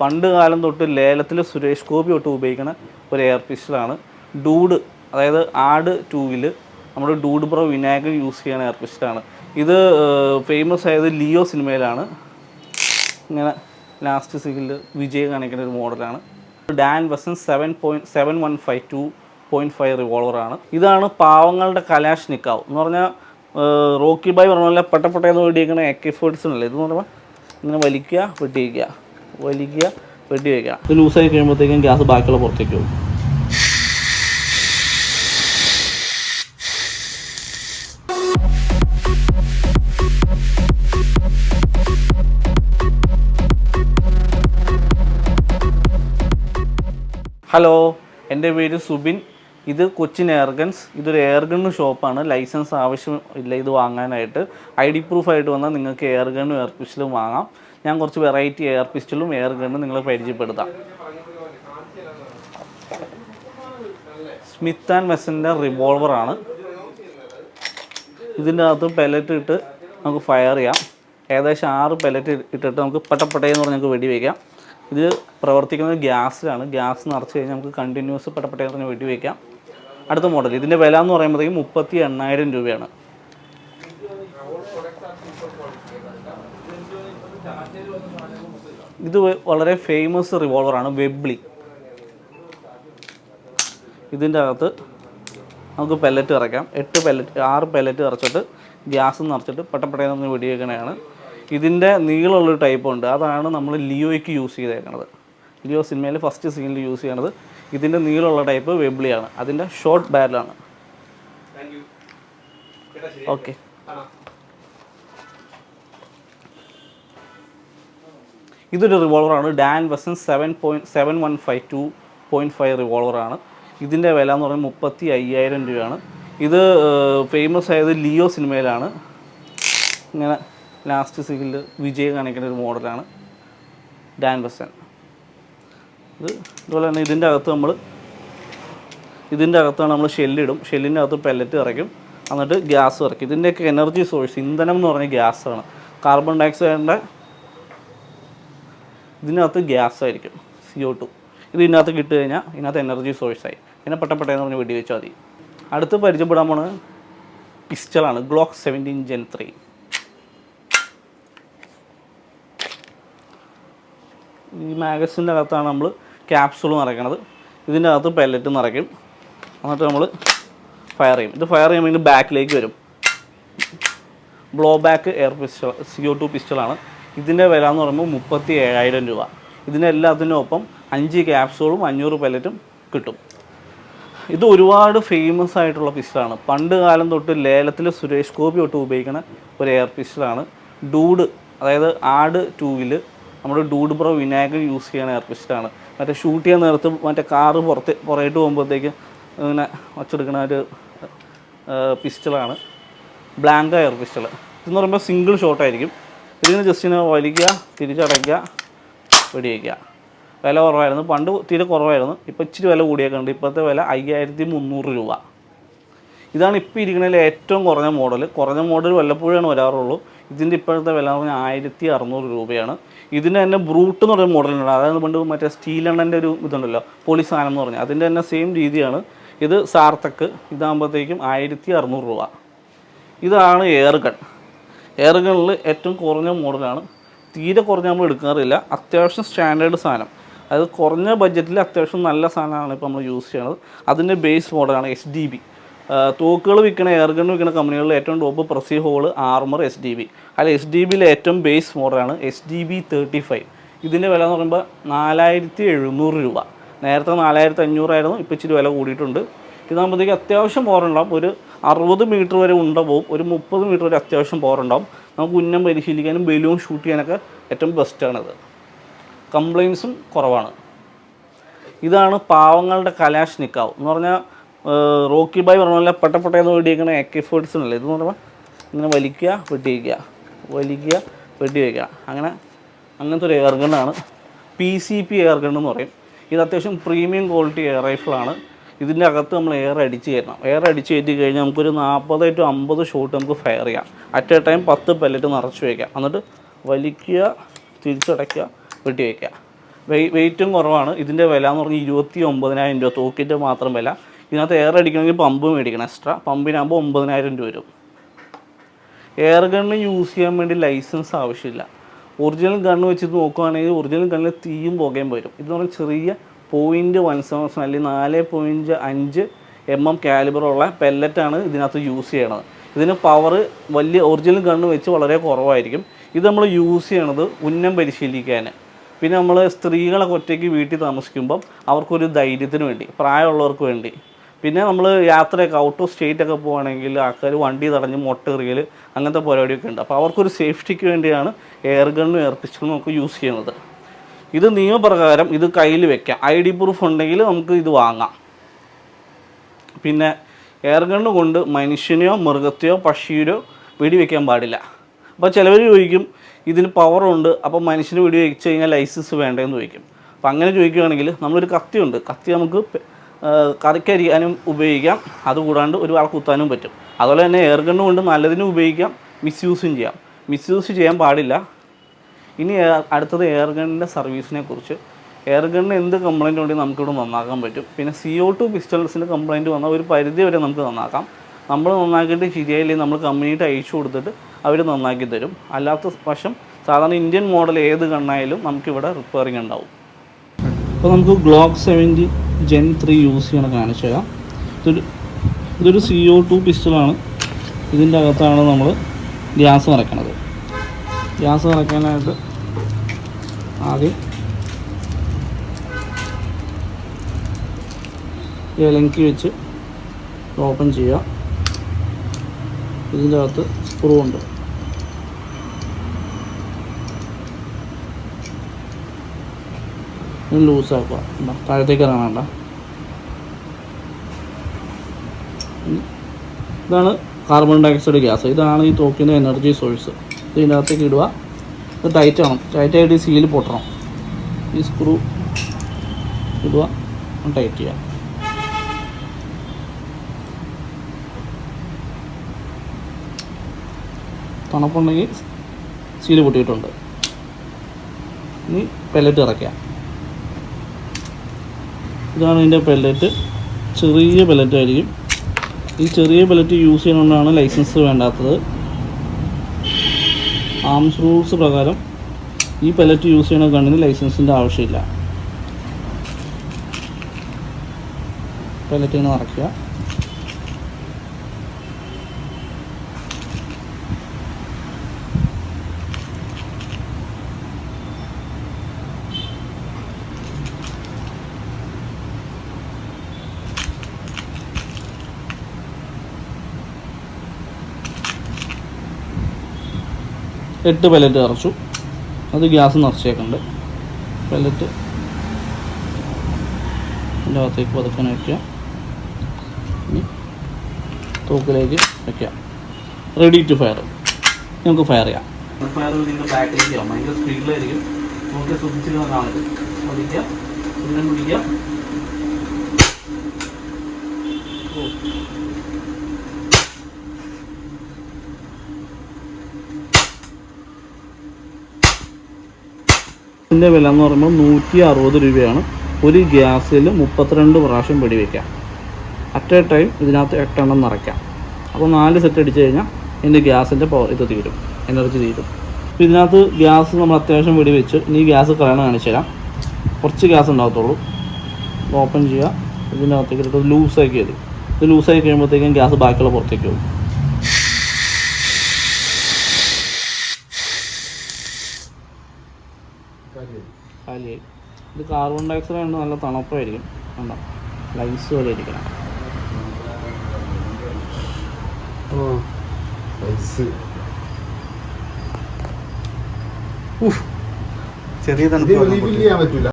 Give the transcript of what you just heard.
പണ്ട് കാലം തൊട്ട് ലേലത്തിൽ സുരേഷ് ഗോപി തൊട്ട് ഉപയോഗിക്കുന്ന ഒരു എയർ പിസ്റ്റലാണ് ഡൂഡ് അതായത് ആട് ടൂവിൽ നമ്മുടെ ഡൂഡ് ബ്രോ വിനായകൻ യൂസ് ചെയ്യുന്ന എയർ പിസ്റ്റലാണ് ഇത് ഫേമസ് ആയത് ലിയോ സിനിമയിലാണ്. ഇങ്ങനെ ലാസ്റ്റ് സീനിൽ വിജയ് കാണിക്കുന്ന ഒരു മോഡലാണ്. Dan Wesson seven point seven one five two point five റിവോൾവറാണ് ഇതാണ് പാവങ്ങളുടെ കലാഷ് നിക്കാവ്. എന്ന് പറഞ്ഞാൽ റോക്കി ബായ് പറഞ്ഞ പോലെ പെട്ടപ്പെട്ടെന്ന് വെടിയേക്കണ എ കെ ഫോർട്ടിസിനല്ലേ ഇതെന്ന് പറയുമ്പോൾ ഇങ്ങനെ വലിക്കുക വെട്ടി വയ്ക്കുക വലിക്കുക വെട്ടി വയ്ക്കുക ഇത് ലൂസായി കഴിയുമ്പോഴത്തേക്കും ഗ്യാസ് ബാക്കിയുള്ള പുറത്തേക്ക് പോകും. ഹലോ എന്റെ പേര് സുബിൻ. ഇത് കൊച്ചിൻ എയർഗൺസ് ഇതൊരു എയർഗൺ ഷോപ്പാണ്. ലൈസൻസ് ആവശ്യമില്ല ഇത് വാങ്ങാനായിട്ട്. ഐ ഡി പ്രൂഫായിട്ട് വന്നാൽ നിങ്ങൾക്ക് എയർഗണ്ണും എയർ പിസ്റ്റലും വാങ്ങാം. ഞാൻ കുറച്ച് വെറൈറ്റി എയർ പിസ്റ്റലും എയർ ഗണ്ണും നിങ്ങൾ പരിചയപ്പെടുത്താം. സ്മിത്ത് ആൻഡ് മെസ്സിന്റെ റിവോൾവറാണ് ഇതിന്റെ അകത്ത് പെലറ്റ് ഇട്ട് നമുക്ക് ഫയർ ചെയ്യാം. ഏകദേശം ആറ് പെലറ്റ് ഇട്ടിട്ട് നമുക്ക് പട്ടപ്പട്ടയെന്ന് പറഞ്ഞ് നമുക്ക് വെടിവെക്കാം. ഇത് പ്രവർത്തിക്കുന്നത് ഗ്യാസിലാണ്. ഗ്യാസ് നിറച്ച് കഴിഞ്ഞാൽ നമുക്ക് കണ്ടിന്യൂസ് പട്ടപ്പട്ടയെന്ന് പറഞ്ഞ് വെടിവെക്കാം. അടുത്ത മോഡൽ ഇതിന്റെ വില എന്ന് പറയുമ്പോഴത്തേക്കും മുപ്പത്തി എണ്ണായിരം രൂപയാണ്. ഇത് വളരെ ഫേമസ് റിവോൾവറാണ് വെബ്ലി ഇതിന്റെ അകത്ത് നമുക്ക് പെല്ലറ്റ് ഇറക്കാം. എട്ട് പെല്ലറ്റ് ആറ് പെല്ലറ്റ് ഇറച്ചിട്ട് ഗ്യാസ് നിറച്ചിട്ട് പട്ടപ്പട്ടയിൽ നിന്ന് വെടിവെക്കണതാണ്. ഇതിന്റെ നീളമുള്ളൊരു ടൈപ്പ് ഉണ്ട്. അതാണ് നമ്മൾ ലിയോയ്ക്ക് യൂസ് ചെയ്തേക്കണത്. ലിയോ സിനിമയിൽ ഫസ്റ്റ് സീനിൽ യൂസ് ചെയ്യണത്. ഇതിന്റെ നീളമുള്ള ടൈപ്പ് വെബ്ലിയാണ് അതിന്റെ ഷോർട്ട് ബാരലാണ് ഓക്കെ ഇതൊരു റിവോൾവറാണ് Dan Wesson seven point seven one five two point five റിവോൾവറാണ് ഇതിന്റെ വില എന്ന് പറയുന്നത് മുപ്പത്തി അയ്യായിരം രൂപയാണ്. ഇത് ഫേമസ് ആയത് ലിയോ സിനിമയിലാണ് ഇങ്ങനെ ലാസ്റ്റ് സീനിൽ വിജയ് കാണിക്കുന്ന ഒരു മോഡലാണ് ഡാൻ വെസൻ ഇത് ഇതുപോലെ തന്നെ ഇതിന്റെ അകത്ത് നമ്മൾ ഇതിന്റെ അകത്താണ് നമ്മൾ ഷെല്ലിടും ഷെല്ലിന്റെ അകത്ത് പെല്ലറ്റ് ഇറക്കും എന്നിട്ട് ഗ്യാസ് ഇറക്കും ഇതിന്റെയൊക്കെ എനർജി സോഴ്സ് ഇന്ധനം എന്ന് പറഞ്ഞാൽ ഗ്യാസാണ് കാർബൺ ഡയോക്സൈഡിന്റെ ഇതിനകത്ത് ഗ്യാസ് ആയിരിക്കും സി ഒ ടു ഇത് ഇതിനകത്ത് കിട്ടുകഴിഞ്ഞാൽ ഇതിനകത്ത് എനർജി സോഴ്സായി പിന്നെ പെട്ടപ്പെട്ടെന്ന് പറഞ്ഞ് വെടി വെച്ചാൽ മതി. അടുത്ത് പരിചയപ്പെടാൻ പോണ് പിസ്റ്റളാണ് ഗ്ലോക്ക് സെവന്റീൻ ജെൻ ത്രീ ഈ മാഗസിന്റെ അകത്താണ് നമ്മൾ ക്യാപ്സൂൾ നിറയ്ക്കണത്. ഇതിന്റെ അകത്ത് പെല്ലറ്റ് നിറയ്ക്കും. എന്നിട്ട് നമ്മൾ ഫയർ ചെയ്യും. ഇത് ഫയർ ചെയ്യുമ്പോൾ ഇതിന്റെ ബാക്കിലേക്ക് വരും. Blow back air pistol C O two പിസ്റ്റളാണ് ഇതിന്റെ വില എന്ന് പറയുമ്പോൾ മുപ്പത്തി ഏഴായിരം രൂപ. ഇതിനെല്ലാത്തിനൊപ്പം അഞ്ച് ക്യാപ്സൂളും അഞ്ഞൂറ് പെലറ്റും കിട്ടും. ഇത് ഒരുപാട് ഫേമസ് ആയിട്ടുള്ള പിസ്റ്റലാണ് പണ്ട് കാലം തൊട്ട് ലേലത്തിൽ സുരേഷ് ഗോപി തൊട്ട് ഉപയോഗിക്കുന്ന ഒരു എയർ പിസ്റ്റലാണ് ഡൂഡ് അതായത് ആട് ടൂവിൽ നമ്മുടെ ഡൂഡ് പ്രോ വിനായകൻ യൂസ് ചെയ്യുന്ന എയർ പിസ്റ്റലാണ് മറ്റേ ഷൂട്ട് ചെയ്യാൻ നേരത്ത് മറ്റേ കാറ് പുറത്ത് പുറയിട്ട് പോകുമ്പോഴത്തേക്ക് ഇങ്ങനെ വച്ചെടുക്കുന്ന ഒരു പിസ്റ്റളാണ് ബ്ലാങ്ക് എയർ പിസ്റ്റൾ ഇതെന്ന് പറയുമ്പോൾ സിംഗിൾ ഷോട്ട് ഇതിന് ജസ്റ്റ് ഇങ്ങനെ വലിക്കുക തിരിച്ചടയ്ക്കുക വെടിവെക്കുക വില കുറവായിരുന്നു. പണ്ട് തീരെ കുറവായിരുന്നു. ഇപ്പോൾ ഇച്ചിരി വില കൂടിയേക്കുന്നുണ്ട് ഇപ്പോഴത്തെ വില അയ്യായിരത്തി മുന്നൂറ് രൂപ. ഇതാണ് ഇപ്പോൾ ഇരിക്കുന്നതിൽ ഏറ്റവും കുറഞ്ഞ മോഡൽ കുറഞ്ഞ മോഡൽ വല്ലപ്പോഴാണ് വരാറുള്ളൂ. ഇതിന്റെ ഇപ്പോഴത്തെ വില എന്ന് പറഞ്ഞാൽ ആയിരത്തി അറുന്നൂറ് രൂപയാണ്. ഇതിന് തന്നെ ബ്രൂട്ട് എന്ന് പറയുന്ന മോഡലുണ്ട് അതായത് പണ്ട് മറ്റേ സ്റ്റീൽ എണ്ണന്റെ ഒരു ഇതുണ്ടല്ലോ പൊളി സാധനം എന്ന് പറഞ്ഞാൽ അതിന്റെ തന്നെ സെയിം രീതിയാണ്. ഇത് സാർത്തക്ക് ഇതാകുമ്പോഴത്തേക്കും ആയിരത്തി അറുന്നൂറ് രൂപ. ഇതാണ് എയർ ഗൺ ഗണ്ണിൽ ഏറ്റവും കുറഞ്ഞ മോഡലാണ്. തീരെ കുറഞ്ഞ നമ്മൾ എടുക്കാറില്ല. അത്യാവശ്യം സ്റ്റാൻഡേർഡ് സാധനം. അതായത് കുറഞ്ഞ ബഡ്ജറ്റിൽ അത്യാവശ്യം നല്ല സാധനമാണ് ഇപ്പോൾ നമ്മൾ യൂസ് ചെയ്യുന്നത് അതിന്റെ ബേസ് മോഡലാണ് എസ് ഡി ബി തോക്കുകൾ വിൽക്കുന്ന എയർഗൺ വിൽക്കുന്ന കമ്പനികളിൽ ഏറ്റവും top Precihole armour S D B അതിൽ എസ് ഡി ബിയിലെ ഏറ്റവും ബേസ് മോഡലാണ് S D B thirty five ഇതിന്റെ വില എന്ന് പറയുമ്പോൾ നാലായിരത്തി എഴുന്നൂറ് രൂപ. നേരത്തെ നാലായിരത്തി അഞ്ഞൂറായിരുന്നു ഇപ്പോൾ ഇച്ചിരി വില കൂടിയിട്ടുണ്ട്. ഇതാകുമ്പോഴത്തേക്ക് അത്യാവശ്യം മോറുണ്ടാകും ഒരു അറുപത് മീറ്റർ വരെ ഉണ്ട ഒരു മുപ്പത് മീറ്റർ വരെ അത്യാവശ്യം പോറുണ്ടാവും നമുക്ക് ഉന്നം പരിശീലിക്കാനും ബലൂൺ ഷൂട്ട് ചെയ്യാനൊക്കെ ഏറ്റവും ബെസ്റ്റാണിത് കംപ്ലൈൻസും കുറവാണ്. ഇതാണ് പാവങ്ങളുടെ കലാഷ് നിക്കാവ് എന്ന് പറഞ്ഞാൽ റോക്കി ബായ് പറഞ്ഞ പോലെ പെട്ടപ്പെട്ടെന്ന് വെടിയേക്കണ എ കെ ഫോർട്ടിസിനല്ലേ ഇതെന്ന് പറയുമ്പോൾ ഇങ്ങനെ വലിക്കുക വെട്ടി വയ്ക്കുക വലിക്കുക വെട്ടി വയ്ക്കുക അങ്ങനെ അങ്ങനത്തെ ഒരു എയർ ഗണ്ണാണ് പി സി പി എയർ പറയും. ഇത് അത്യാവശ്യം പ്രീമിയം ക്വാളിറ്റി എയർ റൈഫിളാണ് ഇതിന്റെ അകത്ത് നമ്മൾ എയർ അടിച്ച് കയറ്റണം. എയർ അടിച്ച് കയറ്റി കഴിഞ്ഞാൽ നമുക്കൊരു നാൽപ്പത് ടു അമ്പത് ഷോട്ട് നമുക്ക് ഫയർ ചെയ്യാം. അറ്റ് എ ടൈം പത്ത് പെല്ലറ്റ് നിറച്ച് വയ്ക്കാം എന്നിട്ട് വലിക്കുക തിരിച്ചടയ്ക്കുക വെട്ടി വയ്ക്കുക വെയ് വെയിറ്റും കുറവാണ്. ഇതിന്റെ വില എന്ന് പറഞ്ഞാൽ ഇരുപത്തി ഒമ്പതിനായിരം രൂപ. തൂക്കിന്റെ മാത്രം വില. ഇതിനകത്ത് എയർ അടിക്കണമെങ്കിൽ പമ്പ് മേടിക്കണം എക്സ്ട്രാ പമ്പിനാകുമ്പോൾ ഒമ്പതിനായിരം രൂപ വരും. എയർ ഗണ്ണ് യൂസ് ചെയ്യാൻ വേണ്ടി ലൈസൻസ് ആവശ്യമില്ല. ഒറിജിനൽ ഗണ്ണ് വെച്ച് നോക്കുകയാണെങ്കിൽ ഒറിജിനൽ ഗണ്ണിൽ തീയും പുകയും വരും. ഇതെന്ന് പറഞ്ഞാൽ ചെറിയ പോയിന്റ് വൺ സെവൻ സെവൻ അല്ലെങ്കിൽ നാല് പോയിന്റ് അഞ്ച് എം എം കാലിബറുള്ള പെല്ലറ്റാണ് ഇതിനകത്ത് യൂസ് ചെയ്യണത്. ഇതിന് പവർ വലിയ ഒറിജിനൽ ഗണ്ണ് വെച്ച് വളരെ കുറവായിരിക്കും. ഇത് നമ്മൾ യൂസ് ചെയ്യണത് ഉന്നം പരിശീലിക്കാൻ. പിന്നെ നമ്മൾ സ്ത്രീകളൊക്കെ ഒറ്റയ്ക്ക് വീട്ടിൽ താമസിക്കുമ്പം അവർക്കൊരു ധൈര്യത്തിന് വേണ്ടി പ്രായമുള്ളവർക്ക് വേണ്ടി. പിന്നെ നമ്മൾ യാത്രയൊക്കെ ഔട്ട് ഓഫ് സ്റ്റേറ്റ് ഒക്കെ പോവുകയാണെങ്കിൽ ആൾക്കാർ വണ്ടി തടഞ്ഞ് മൊട്ടെറിയൽ അങ്ങനത്തെ പരിപാടിയൊക്കെ ഉണ്ട്. അപ്പോൾ അവർക്കൊരു സേഫ്റ്റിക്ക് വേണ്ടിയാണ് എയർ ഗണ്ണും എയർ പിസ്റ്റളും ഒക്കെ യൂസ് ചെയ്യുന്നത്. ഇത് നിയമപ്രകാരം ഇത് കയ്യിൽ വെക്കാം. ഐ ഡി പ്രൂഫ് ഉണ്ടെങ്കിൽ നമുക്ക് ഇത് വാങ്ങാം. പിന്നെ എയർ ഗണ്ണ് കൊണ്ട് മനുഷ്യനെയോ മൃഗത്തെയോ പക്ഷിയോ വെടിവെക്കാൻ പാടില്ല. അപ്പോൾ ചിലവർ ചോദിക്കും ഇതിന് പവറുണ്ട് അപ്പോൾ മനുഷ്യന് വെടി വെച്ച് കഴിഞ്ഞാൽ ലൈസൻസ് വേണ്ടതെന്ന് ചോദിക്കും. അപ്പോൾ അങ്ങനെ ചോദിക്കുകയാണെങ്കിൽ നമ്മളൊരു കത്തിയുണ്ട്. കത്തി നമുക്ക് കറിക്കരിക്കാനും ഉപയോഗിക്കാം. അതുകൂടാണ്ട് ഒരാൾ കുത്താനും പറ്റും. അതുപോലെ തന്നെ എയർ ഗണ്ണ് കൊണ്ട് നല്ലതിനും ഉപയോഗിക്കാം മിസ്യൂസും ചെയ്യാം. മിസ്യൂസ് ചെയ്യാൻ പാടില്ല. ഇനി അടുത്തത് എയർഗണ്ണിന്റെ സർവീസിനെ കുറിച്ച്. എയർഗണ്ണിന് എന്ത് കംപ്ലൈന്റ് ഉണ്ടെങ്കിൽ നമുക്കിവിടെ നന്നാക്കാൻ പറ്റും. പിന്നെ സി ഒ ടു പിസ്റ്റൽസിന്റെ കംപ്ലൈന്റ് വന്നാൽ ഒരു പരിധി വരെ നമുക്ക് നന്നാക്കാം. നമ്മൾ നന്നാക്കിയിട്ട് ശരിയായില്ലെങ്കിൽ നമ്മൾ കമ്പനിയിട്ട് അയച്ചു കൊടുത്തിട്ട് അവർ നന്നാക്കി തരും. അല്ലാത്ത പക്ഷം സാധാരണ ഇന്ത്യൻ മോഡൽ ഏത് കണ്ണായാലും നമുക്കിവിടെ റിപ്പയറിംഗ് ഉണ്ടാവും. അപ്പോൾ നമുക്ക് Glock seventy gen three use ചെയ്യണം കാണിച്ചു തരാം. ഇതൊരു ഇതൊരു സി ഒ ടു പിസ്റ്റളാണ് ഇതിന്റെ അകത്താണ് നമ്മൾ ഗ്യാസ് നിറയ്ക്കണത് ഗ്യാസ് നിറയ്ക്കാനായിട്ട് ആദ്യം ഇലങ്കി വെച്ച് ഓപ്പൺ ചെയ്യുക. ഇതിന്റെ അകത്ത് സ്ക്രൂ ഉണ്ട്. ലൂസാക്കുക താഴത്തേക്ക് ഇറങ്ങണ്ട ഇതാണ് കാർബൺ ഡയോക്സൈഡ് ഗ്യാസ് ഇതാണ് ഈ തോക്കിന്റെ എനർജി സോഴ്സ് ഇതിനകത്തേക്ക് ഇടുക. ഇത് ടൈറ്റ് ആവണം ടൈറ്റ് ആയിട്ട് ഈ സീൽ പൊട്ടണം. ഈ സ്ക്രൂ ഇടുക. ടൈറ്റ് ചെയ്യുക തണുപ്പുണ്ടെങ്കിൽ സീൽ പൊട്ടിയിട്ടുണ്ട്. ഇനി പെല്ലറ്റ് ഇറക്കുക ഇതാണ് ഇതിന്റെ പെല്ലറ്റ് ചെറിയ പെല്ലറ്റ് ആയിരിക്കും. ഈ ചെറിയ പെല്ലറ്റ് യൂസ് ചെയ്യുന്നതുകൊണ്ടാണ് ലൈസൻസ് വേണ്ടാത്തത്. ആംസ് റൂൾസ് പ്രകാരം ഈ പെലറ്റ് യൂസ് ചെയ്യുന്ന ഗണ്ണിന് ലൈസൻസിന്റെ ആവശ്യമില്ല. പെലറ്റിന് നിറയ്ക്കുക എട്ട് പെലറ്റ് നിറച്ചു. അത് ഗ്യാസ് നിറച്ചേക്കുന്നുണ്ട് പെലറ്റ് അതിന്റെ അകത്തേക്ക് പതുക്കാൻ വയ്ക്കുക. ഇനി തൂക്കിലേക്ക് റെഡി ടു ഫയർ നമുക്ക് ഫയർ ചെയ്യാം. ഫയർ ഇതിന്റെ ബാക്കിലേക്ക് ആവും ഭയങ്കര ഓ. ഇതിന്റെ വില എന്ന് പറയുമ്പോൾ നൂറ്റി അറുപത് രൂപയാണ്. ഒരു ഗ്യാസിൽ മുപ്പത്തിരണ്ട് പ്രാവശ്യം വെടിവെക്കാം അറ്റ് എ ടൈം ഇതിനകത്ത് എട്ടെണ്ണം നിറയ്ക്കാം. അപ്പോൾ നാല് സെറ്റ് അടിച്ച് കഴിഞ്ഞാൽ ഇതിന്റെ ഗ്യാസിന്റെ പവർ ഇത് തീരും. എനർജി തീരും. അപ്പോൾ ഇതിനകത്ത് ഗ്യാസ് നമ്മൾ അത്യാവശ്യം വെടിവെച്ച് ഇനി ഗ്യാസ് കളയണം കാണിച്ചു തരാം. കുറച്ച് ഗ്യാസ് ഉണ്ടാകത്തുള്ളൂ. ഓപ്പൺ ചെയ്യുക. ഇട്ടിട്ട് ലൂസാക്കി മതി. ഇത് ലൂസായി കഴിയുമ്പോഴത്തേക്കും ഗ്യാസ് ബാക്കിയുള്ള പുറത്തേക്ക് പോകും. കാലിയായി. ഇത് കാർബൺ ഡയോക്സൈഡ് ആണ് നല്ല തണുപ്പായിരിക്കും. കണ്ടോ? ലൈസ് പോലെ ഇരിക്കണം. ചെറിയ തണുപ്പ് ചെയ്യാൻ പറ്റൂല.